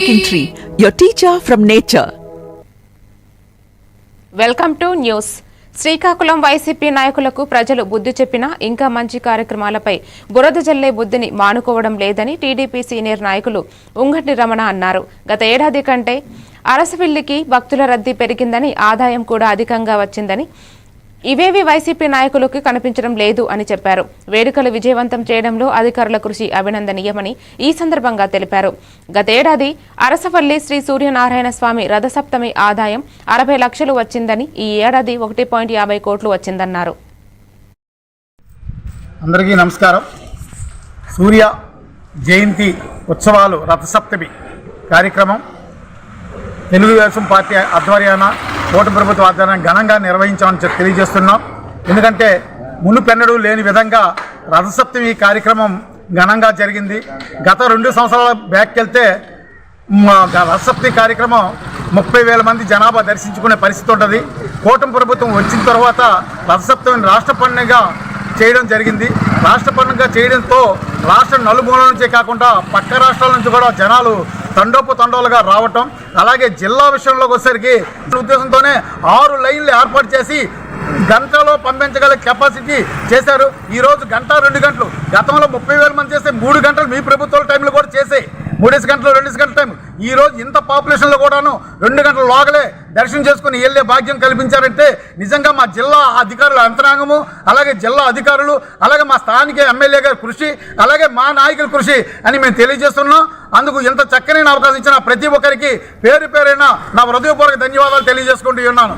King Tree, your teacher from nature. Welcome to news Srikakulam YCP నాయకులకు ప్రజలు బుద్ధి చెప్పినా ఇంకా మంచి కార్యక్రమాలపై బురద జల్లే బుద్ధిని మానుకోవడం లేదని టీడీపీ సీనియర్ నాయకులు ఉంగటి రమణ అన్నారు. గత ఏడాది కంటే అరసవిల్లికి భక్తుల రద్దీ పెరిగిందని ఆదాయం కూడా అధికంగా వచ్చిందని ఇవేవి వైసీపీ నాయకులకు కనిపించడం లేదు అని చెప్పారు. వేడుకలు విజయవంతం చేయడంలో అధికారుల కృషి అభినందనీయమని ఈ సందర్భంగా తెలిపారు. గతేడాది అరసవల్లి శ్రీ సూర్యనారాయణ స్వామి రథసప్తమి ఆదాయం అరవై లక్షలు వచ్చిందని ఈ ఏడాది ఒకటి పాయింట్ యాభై కోట్లు వచ్చిందన్నారు. అందరికీ నమస్కారం. సూర్య జయంతి ఉత్సవాలు రథసప్తమి కార్యక్రమం. తెలుగుదేశం పార్టీ ఆధ్వర్యాన కూటమి ప్రభుత్వ ఆధ్వర్యం ఘనంగా నిర్వహించామని తెలియజేస్తున్నాం. ఎందుకంటే మునుపెన్నడూ లేని విధంగా రథసప్తమి కార్యక్రమం ఘనంగా జరిగింది. గత రెండు సంవత్సరాల బ్యాక్ వెళ్తే రథసప్తి రథసప్తమి కార్యక్రమం ముప్పై వేల మంది జనాభా దర్శించుకునే పరిస్థితి ఉంటుంది. కూటమి ప్రభుత్వం వచ్చిన తర్వాత రథసప్తమిని రాష్ట్ర పండుగ చేయడం జరిగింది. రాష్ట్ర పండుగ చేయడంతో రాష్ట్ర నలుమూల నుంచే కాకుండా పక్క రాష్ట్రాల నుంచి కూడా జనాలు తండోపు తండోలుగా రావటం అలాగే జిల్లా విషయంలోకి వచ్చేసరికి ఉద్దేశంతోనే ఆరు లైన్లు ఏర్పాటు చేసి గంటలో పంపించగల కెపాసిటీ చేశారు. ఈరోజు గంట రెండు గంటలు. గతంలో ముప్పై వేల మంది చేస్తే మూడు గంటలు మీ ప్రభుత్వాల టైంలో కూడా చేసే. మూడేసి గంటలు రెండేసి గంటలు ఈరోజు ఈ రోజు ఇంత పాపులేషన్లో కూడాను రెండు గంటల లోగలే దర్శనం చేసుకుని వెళ్ళే భాగ్యం కల్పించారంటే నిజంగా మా జిల్లా అధికారుల అంతరాంగము అలాగే జిల్లా అధికారులు అలాగే మా స్థానిక ఎమ్మెల్యే గారి కృషి అలాగే మా నాయకుల కృషి అని మేము తెలియజేస్తున్నాం. అందుకు ఇంత చక్కనైన అవకాశం ఇచ్చిన ప్రతి ఒక్కరికి పేరు పేరైన నా హృదయపూర్వక ధన్యవాదాలు తెలియజేసుకుంటూ ఉన్నాను.